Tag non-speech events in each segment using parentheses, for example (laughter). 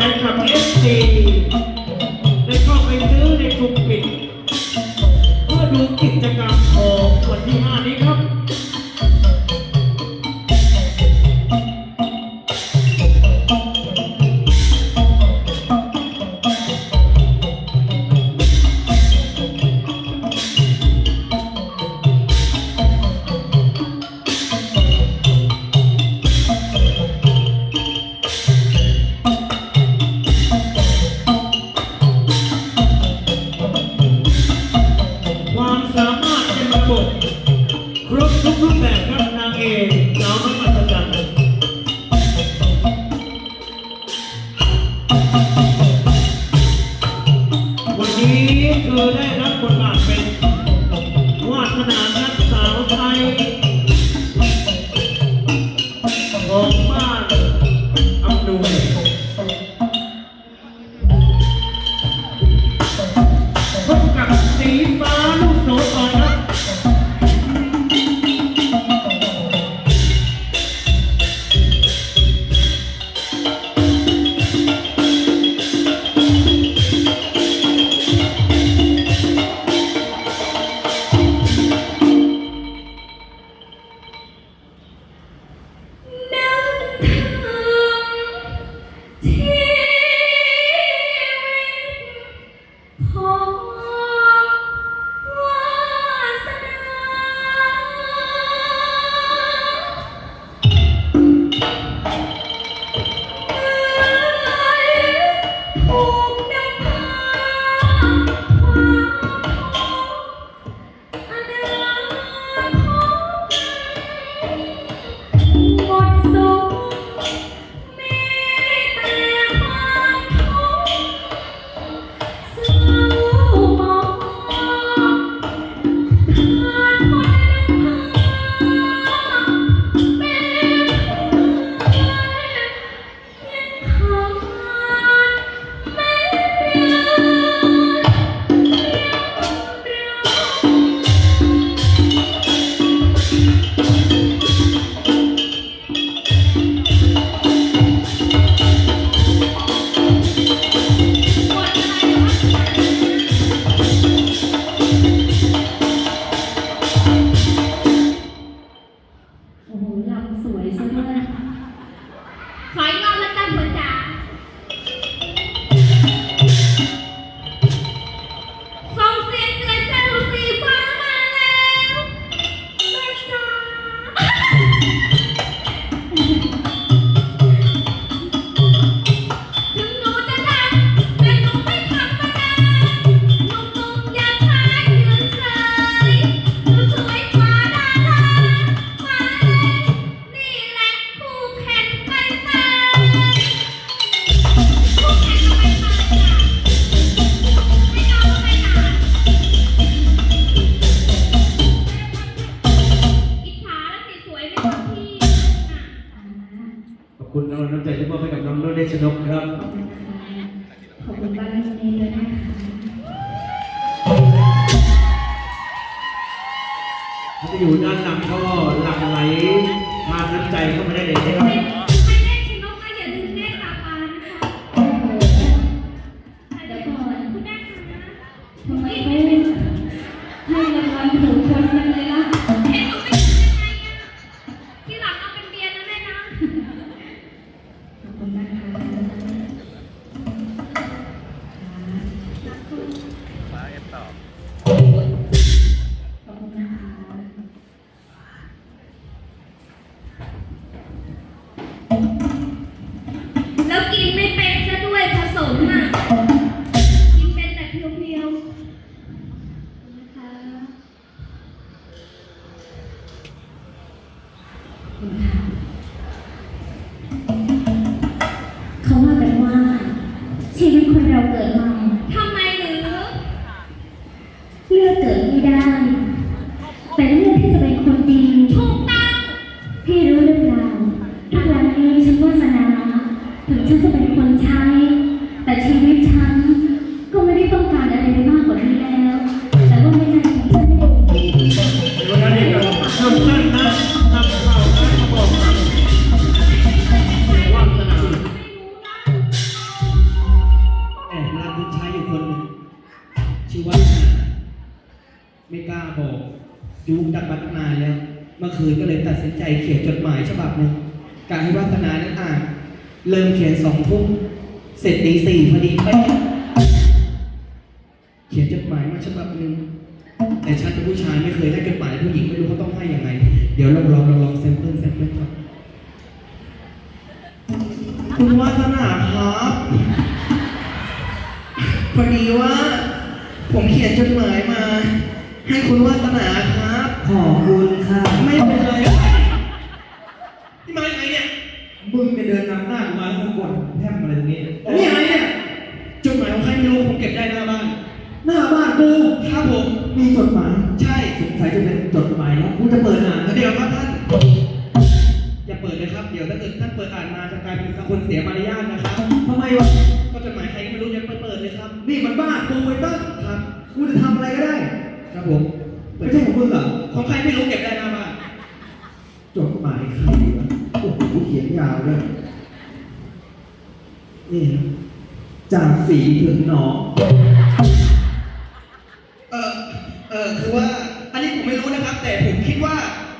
É saber se บทครบทุกรูปแบบครับนางเอก Mm-hmm. (laughs) บุญชัยอยู่คนหนึ่งชื่อว่าไม่กล้าบอกยูดักมาตั้งนานแล้ว เมื่อคืนก็เลยตัดสินใจเขียนจดหมายฉบับหนึ่งการให้วัฒนานั้นอ่านเริ่มเขียนสองทุ่มเสร็จตีสี่พอดีเขียนจดหมายมาฉบับหนึ่งแต่ฉันเป็นผู้ชายไม่เคยได้จดหมายผู้หญิงไม่รู้เขาต้องให้อย่างไง เดี๋ยวลองลองลองลองเซมเปิลเซมเปิลก่อนคุณวัฒนาครับ พอดีว่า ผมเขียนจดหมายมา ให้คุณวาสนาครับ ขอบคุณค่ะไม่เป็นไรนี่มายังไงเนี่ยมึงไปเดินนำหน้ากูมาทั้งวันแทมอะไรตรงนี้นี่อะไรเนี่ยจดหมายของใครไม่รู้ผมเก็บได้หน้าบ้าน หน้าบ้านกูครับผมมีจดหมายใช่สงสัยจะเป็นจดหมายแล้วกูจะเปิดอ่านเดี๋ยวครับท่านอย่าเปิดเลยครับ เดี๋ยวถ้าเกิดท่านเปิดอ่านมาจะกลายเป็นคนเสียมารยาทนะครับทำไมวะ บ้านกูไอ้ต้นครับกูจะทำอะไรก็ได้ ครับผม ไม่ใช่ของมึงเหรอ ของใครไม่รู้เก็บได้หน้าบ้าจดหมายใครวะโอ้โหเขียนยาวด้วยนี่นะจากสีถึงหนองเออเออคือว่า อันนี้ผมไม่รู้นะครับ แต่ผมคิดว่า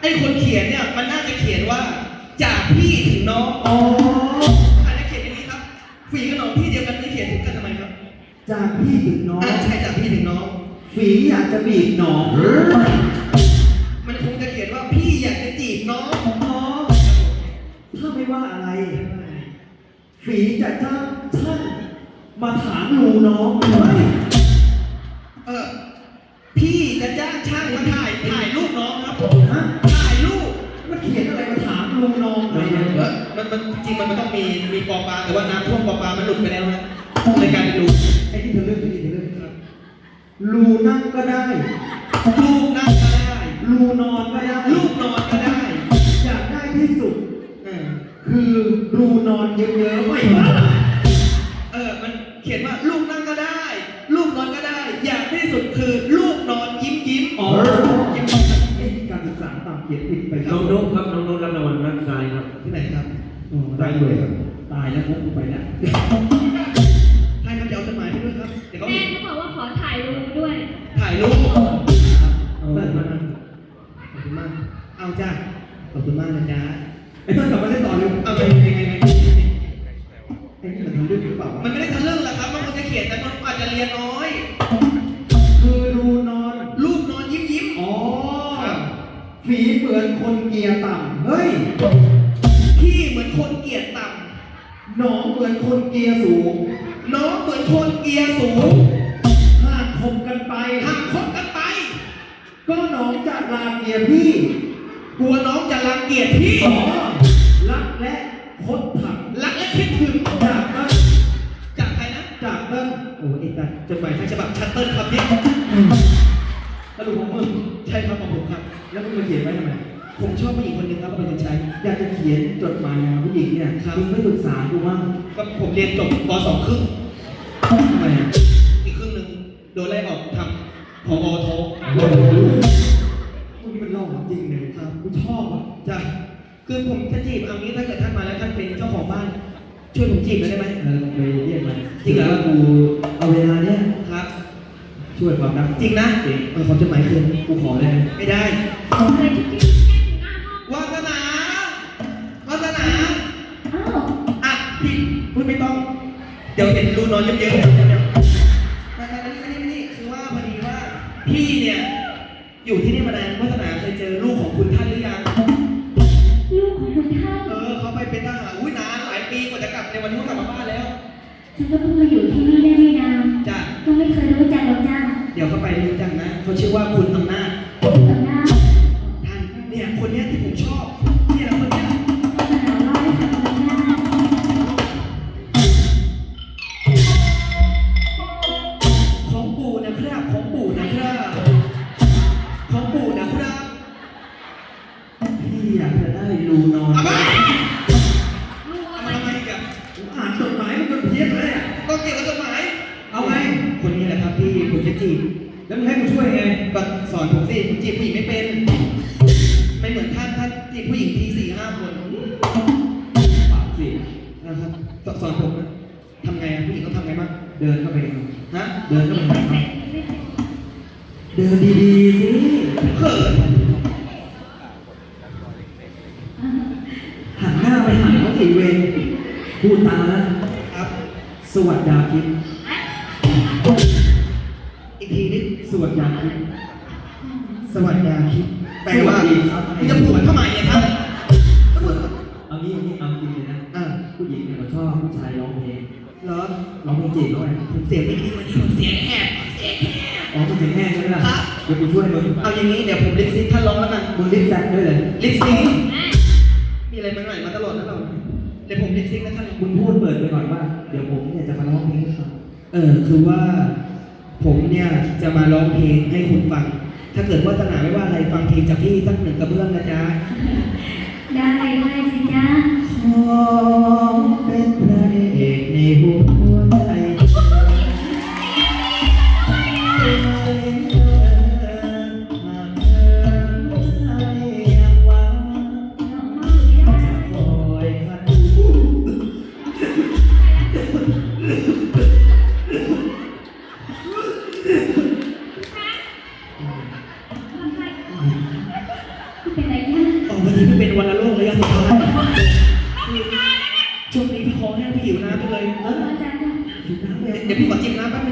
ไอ้คนเขียนเนี่ยมันน่าจะเขียนว่า จากพี่ถึงน้อง อ๋อ จากพี่ถึงน้อง อ่าใช่จากพี่ถึงน้อง ฝีอยากจะบีบหนองมันคงจะเขียนว่าพี่อยากจะจีบน้องอ๋อถ้าไม่ว่าอะไร ฝีจะจ้างท่านมาถามลูน้องเฮ้ยเออพี่จะจ้างช่างมาถ่ายถ่ายรูปน้องครับฮะถ่ายรูปมันเขียนอะไรมาถามลูน้องเลเอยเนี่ยอมันมันจริงๆมันมันต้องมีมีปอปลาแต่ว่าน้ำท่วมปอปลามันหลุดไปแล้วนะ ในการเป็นรูไอ้ที่เธอเลือกที่เธอเลือกครับลูนั่งก็ได้ลูกนั่งก็ได้ลูนอนก็ได้ลูกนอนก็ได้อยากได้ที่สุดเออคือรูนอนเยอะๆไม่บ้าเออมันเขียนว่าลูกนั่งก็ได้ ลูกนอนก็ได้ อย่างที่สุดคือลูกนอนยิ้มยิ้มอ๋อไอ้การศึกษาต่ำเขียนผิดไปคน้รัอบงนุ๊กครับน้องนุ๊กรับรางวัลนักชายครับที่ไหนครับอ๋อได้เลยครับตายแล้วพบกูไปแล้วายรูปเอาเลิศมามากขอบคุณมาก เอาจ้าขอบคุณมากนะจ๊ะไอ้ต้นกลับมาเล่นต่อเร็วเอาไปยังไงไงไอ้นี่มันทำเรื่องหรือเปล่ามันไม่ได้ทันเรื่งหรอกครับ มันควรจะเขียนแต่มันอาจจะเรียนน้อย คือรูนอนลูกนอนยิ้มยิ้มอ๋อฝีเหมือนคนเกียร์ต่ำเฮ้ยพี่เหมือนคนเกียรติต่หนองเหมือนคนเกียร์สูง ชัตเติลครับเนี่ยสรุปของมึงใช่ครับของผมครับ แล้วมึงมาเขียนไว้ทำไมผมชอบผู้หญิงคนหนึ่งครับเขาเป็นคนใช้ อยากจะเขียนจดหมายหาผู้หญิงเนี่ยครับมึงไม่ปรึกษากูบ้างก็ผมเรียนจบป .2 ครึ่งทำไมอะอีกครึ่งหนึ่งโดนไล่ออกทำพอโทมึงนี่มันหล่อจริงเลยครับกูชอบอะจ้ะคือผมจะจีบเอางี้ถ้าเกิดท่านมาแล้วท่านเป็นเจ้าของบ้าน ช่วยผมจีบหน่อยได้ไหมเออไปเรียกมันจริงเหรอว่ากู ความรักจริงนะจริงเออขอจดหมายคืนกูขอได้ไหมไม่ได้เคยที่ที่แค่ถึงหน้าห้องวาสนาวาสนาอ้าวอะพี่พูดไม่ต้อง เดี๋ยวเห็นรูนอนเยอะๆ เขาชื่อว่าคุณ เดินดีๆสิเขินหันหน้าไปหาเขาสิเวนพูดตามนะครับ สวัสดีคิดอีกทีนิดสวัสดีคิดสวัสดีคิดแปลว่าสวัสดีครับมึงจะผวนทำไมเนี่ยครับเอางี้เอางี้เอาจริงเลยนะอ่าผู้หญิงเนี่ยเขาชอบผู้ชายร้องเพลงเหรอร้องเพลงจีบเขาไงเสียงไม่ดีวันนี้ อาอย่างนี้เดี๋ยวผมลิปซิงค์ท่านร้องแล้วกันมึงรีบแซกด้วยเลยลิปซิงค์มีอะไรใหม่ๆมาตลอดนะเราเดี๋ยวผมลิปซิงค์นะท่านคุณพูดเปิดไปก่อนว่า เดี๋ยวผมเนี่ยจะมาร้องเพลงให้ฟังเออคือว่า ผมเนี่ยจะมาร้องเพลงให้คุณฟัง ถ้าเกิดว่าสนาไม่ว่าอะไรฟังเพลงจากพี่สักหนึ่งกระเบื้องนะจ๊ะได้ได้สิจ๊ะขอเป็นพระเอกในหัว เป็นไรจ๊ะอ๋อวันนี้ไม่เป็นวันละโลกระยะสุดท้ายช่วงนี้พี่คอแห้งพี่หิวน้ำไปเลยเออจ้ะจ้ะอยู่น้ำเลยเดี๋ยวพี่ขอจิ้มน้ำแป๊บนึง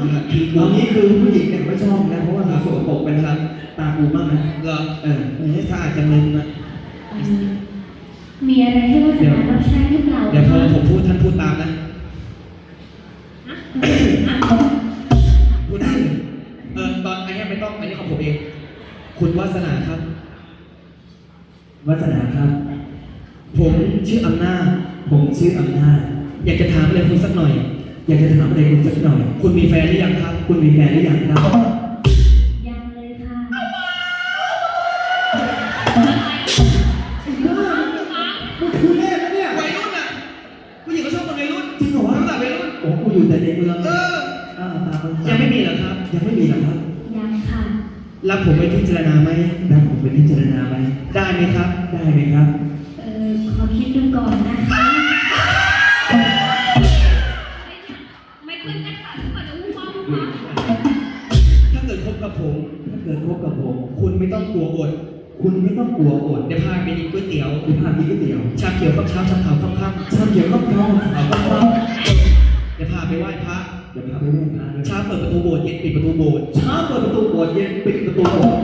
เอาละทีกูเอางี้คือผู้หญิงเนี่ยไม่ชอบนะ เพราะว่าสกปรกเป็นครับตากูมากนะเหรอเออเออสะอาดจังเลยมึงอะมีอะไรให้วาสนารับใช้หรือเปล่าเดี๋ยวพอผมพูดท่านพูดตามนะพูดได้เออตอนไอ้แค่ไม่ต้องอันนี้ของผมเอง คุณวาสนาครับวัฒนาครับ ผมชื่ออำนาจผมชื่ออำนาจอยากจะถามอะไรคุณสักหน่อย อยากจะถามอะไรคุณสักหน่อย คุณมีแฟนหรือยังครับ คุณมีแฟนหรือยังครับ ยังเลยค่ะมันคือแม่นะเนี่ยวัยรุ่นอะผู้หญิงก็ชอบคนวัยรุ่นจริงเหรอวะตั้งแต่วัยรุ่นโอ้กูอยู่แต่ในเมืองเอออ่าตามยังไม่มีเหรอครับ ยังไม่มีเหรอครับยังค่ะรับผมไปพิจารณาไหมได้ผมไปพิจารณาไหมได้ไหมครับ ได้ไหมครับ ชาเช้าชาขาวข้าวค่ำชาเขียวข้าวเขาเอาข้าวค่เดี๋ยวพาไปไหว้พระเดี๋ยวพาไปไหว้พระเช้าเปิดประตูโบสถ์เย็นปิดประตูโบสถ์เช้าเปิดประตูโบสถ์เย็นปิดประตูโบสถ์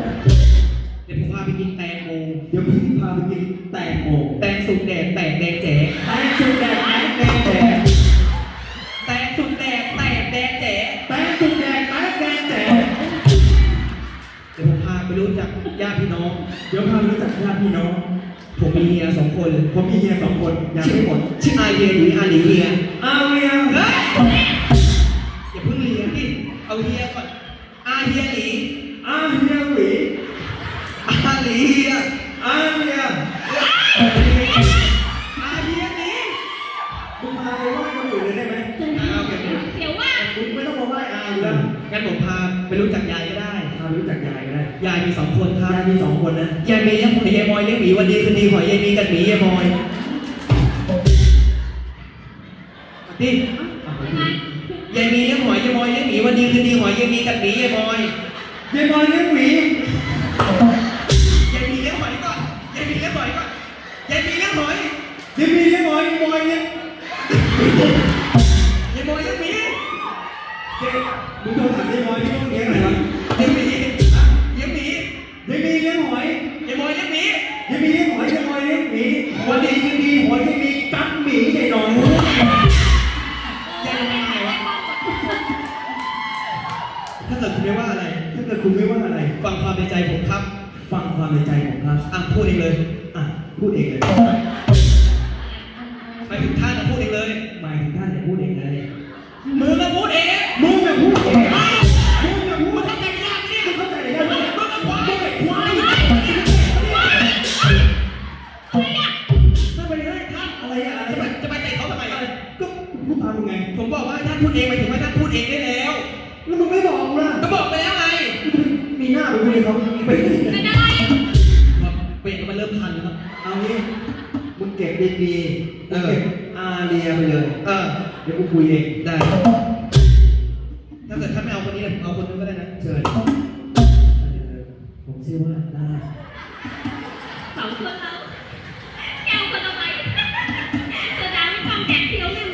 เดี๋ยวผมพาไปกินแตงโมเดี๋ยวพี่พาไปกินแตงโมแตงสุกแดดแตกแดงแจ๋แตงสุดแดงแตงแดงแดงแตงสุกแดดแตกแดงแจ๋แตงสุดแดงแตงแดงแดงเดี๋ยวผมพาไปรู้จักญาติพี่น้อง เดี๋ยวพาไปรู้จักญาติพี่น้อง ผมมีเฮียสองคน ผมมีเฮียสองคนยังไม่หมดชื่ออาเฮียหรืออาหลีเฮียเอาเฮียเฮ้ยฮียหลีอาเฮียหวีอาหลีเฮียอาเฮียอาเฮียหลีคุณพาไปไหว้คนอื่นเลยได้ไหมอ่าโอเคเดี๋ยวว่าคุณไม่ต้องมาไหว้อาอยู่แล้วงั้นผมพาไปรู้จักยายก็ได้พารู้จักยายก็ได้ยายมีสองคนครับยายมีส องคนนะยายมีเลี้ยงหอยยายมอยเลี้ยงหมีวันดีคืนดีหอยยายมีกันหมียายมอยนี่ยายมีเลี้ยงหอยยายมอยเลี้ยงหมีวันดีคืนดีหอยยายมีกันหมียายมอยยายบอยเลี้ยงหวียายมีเลี้ยงหอยก่อนยายมีเลี้ยงหอยก่อนยายมีเลี้ยงหอยยายมีเลี้ยงหอยยายบอยเลี้ยยายมอยเลี้ยงหมีเจ๊มึงโทรถามยายบอยที่ต้องเลี้ยงอะไรวะยายมี ลี้ยงหอยยายมอยเลี้ยงหมียายมีเลี้ยงหอยยายบอยเลี้ยงหมีวันดีคืนดีหอยยายมีกัดหมีใหญ่หน่อยยายเป็นไงวะถ้าเกิดคุณไม่ว่าอะไร ถ้าเกิดคุณไม่ว่าอะไร ฟังความในใจผมครับ ฟังความในใจผมครับอะพูดเองเลยอะพูดเองเลยไปถึงท่านนะพูดเองเลยหมายถึงท่านเนี่ยพูดเองเลยมือก็พูดเองมึงน่ะพูดเอง ดีๆเอมึงอเก็บอาเรียไปเลยเออ เดี๋ยวกูคุยเอง ได้ ถ้าเกิดท่านไม่เอาคนนี้เลยเอาคนนู้นก็ได้นะ เชิญเออผมชื่อว่าได้สองคนเราแก้วคนละใบเจอดาไม่ฟังแจกเที่ยวหนึ่ง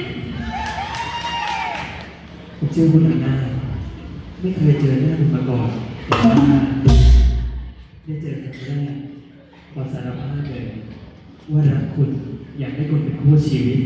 ผมชื่อคุณอานาไม่เคยเจอหน้าคุณมาก่อนแต่ว่าได้เจอกันครั้งแรกขอสารภาพเลย ว่ารักคุณอยากให้คุณเป็นคู่ชีวิต